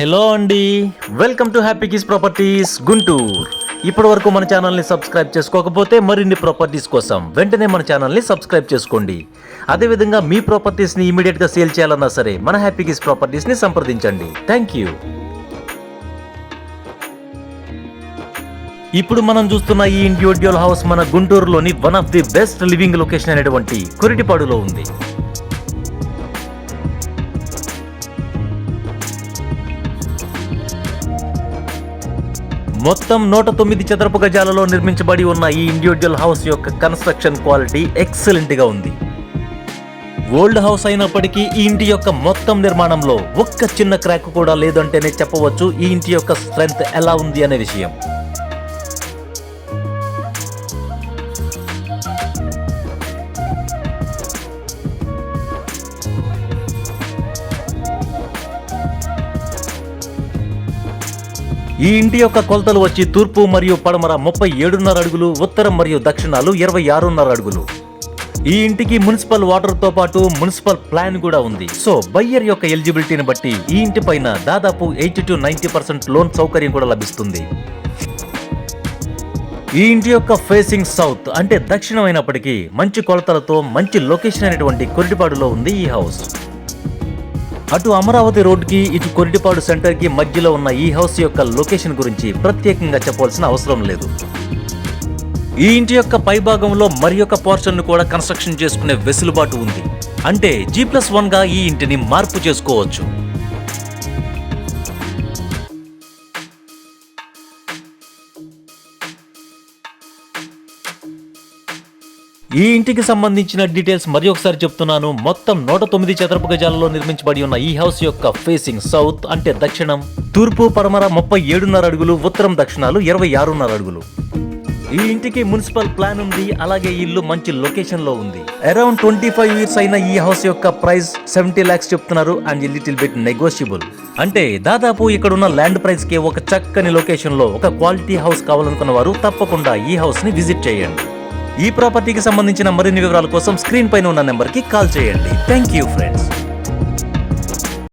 Hello అండి. Welcome to happy kiss properties Guntur. ఇప్పటి వరకు మన ఛానల్ని సబ్స్క్రైబ్ చేసుకోకపోతే మరిన్ని ప్రాపర్టీస్ కోసం వెంటనే మన ఛానల్ని సబ్స్క్రైబ్ చేసుకోండి. అదేవిధంగా మీ ప్రాపర్టీస్ని ఇమీడియట్గా సేల్ చేయాలన్నా సరే మన హ్యాపీ కిస్ ప్రాపర్టీస్ని సంప్రదించండి. థ్యాంక్ యూ ఇప్పుడు మనం చూస్తున్న ఈ ఇండివిజువల్ హౌస్ మన గుంటూరులోని one of the best living location అనేటువంటి కొరిటిపాడులో ఉంది. మొత్తం నూట తొమ్మిది చదరపు గజాలలో నిర్మించబడి ఉన్న ఈ ఇండివిజువల్ హౌస్ యొక్క కన్స్ట్రక్షన్ క్వాలిటీ ఎక్సలెంట్గా ఉంది. ఓల్డ్ హౌస్ అయినప్పటికీ ఈ ఇంటి యొక్క మొత్తం నిర్మాణంలో ఒక్క చిన్న క్రాక్ కూడా లేదంటేనే చెప్పవచ్చు ఈ ఇంటి యొక్క స్ట్రెంగ్త్ ఎలా ఉంది అనే విషయం. ఈ ఇంటి యొక్క కొలతలు వచ్చి తూర్పు మరియు పడమర ముప్పై ఏడున్నర అడుగులు ఉత్తరం మరియు దక్షిణాలు ఇరవై ఆరున్నర అడుగులు. ఈ ఇంటికి మున్సిపల్ వాటర్తో పాటు మున్సిపల్ ప్లాన్ కూడా ఉంది. సో బయ్యర్ యొక్క ఎలిజిబిలిటీని బట్టి ఈ ఇంటి పైన దాదాపు eighty to ninety percent loan సౌకర్యం కూడా లభిస్తుంది. ఈ ఇంటి యొక్క ఫేసింగ్ సౌత్ అంటే దక్షిణం అయినప్పటికీ మంచి కొలతలతో మంచి లొకేషన్ అనేటువంటి కొరిటిపాడులో ఉంది ఈ హౌస్. అటు అమరావతి రోడ్కి ఇటు కొరిటిపాడు సెంటర్కి మధ్యలో ఉన్న ఈ హౌస్ యొక్క లొకేషన్ గురించి ప్రత్యేకంగా చెప్పవలసిన అవసరం లేదు. ఈ ఇంటి యొక్క పైభాగంలో మరి యొక్క పోర్షన్ కూడా కన్స్ట్రక్షన్ చేసుకునే వెసులుబాటు ఉంది. అంటే జీ ప్లస్ వన్గా ఈ ఇంటిని మార్పు చేసుకోవచ్చు. ఈ ఇంటికి సంబంధించిన డీటెయిల్స్ మరి ఒకసారి చెప్తున్నాను. మొత్తం నూట తొమ్మిది చదరపు గజాలలో నిర్మించబడి ఉన్న ఈ హౌస్ యొక్క ఫేసింగ్ సౌత్ అంటే దక్షిణం. తూర్పు పడమర ముప్పై ఏడున్నర అడుగులు ఉత్తరం దక్షిణాలు ఇరవై ఆరున్నర అడుగులు. ఈ ఇంటికి మున్సిపల్ ప్లాన్ ఉంది అలాగే ఇల్లు మంచి లొకేషన్లో ఉంది. అరౌండ్ ట్వంటీ ఫైవ్ ఇయర్స్ అయిన ఈ హౌస్ యొక్క ప్రైస్ సెవెంటీ లాక్స్ చెప్తున్నారు అండ్ లిటిల్ బిట్ నెగోషియబుల్ అంటే దాదాపు ఇక్కడ ఉన్న ల్యాండ్ ప్రైస్కి ఒక చక్కని లొకేషన్లో ఒక క్వాలిటీ హౌస్ కావాలనుకున్న వారు తప్పకుండా ఈ హౌస్ని విజిట్ చేయండి. ఈ ప్రాపర్టీకి సంబంధించిన మరిన్ని వివరాల కోసం స్క్రీన్ పైన ఉన్న నెంబర్కి కాల్ చేయండి. Thank you friends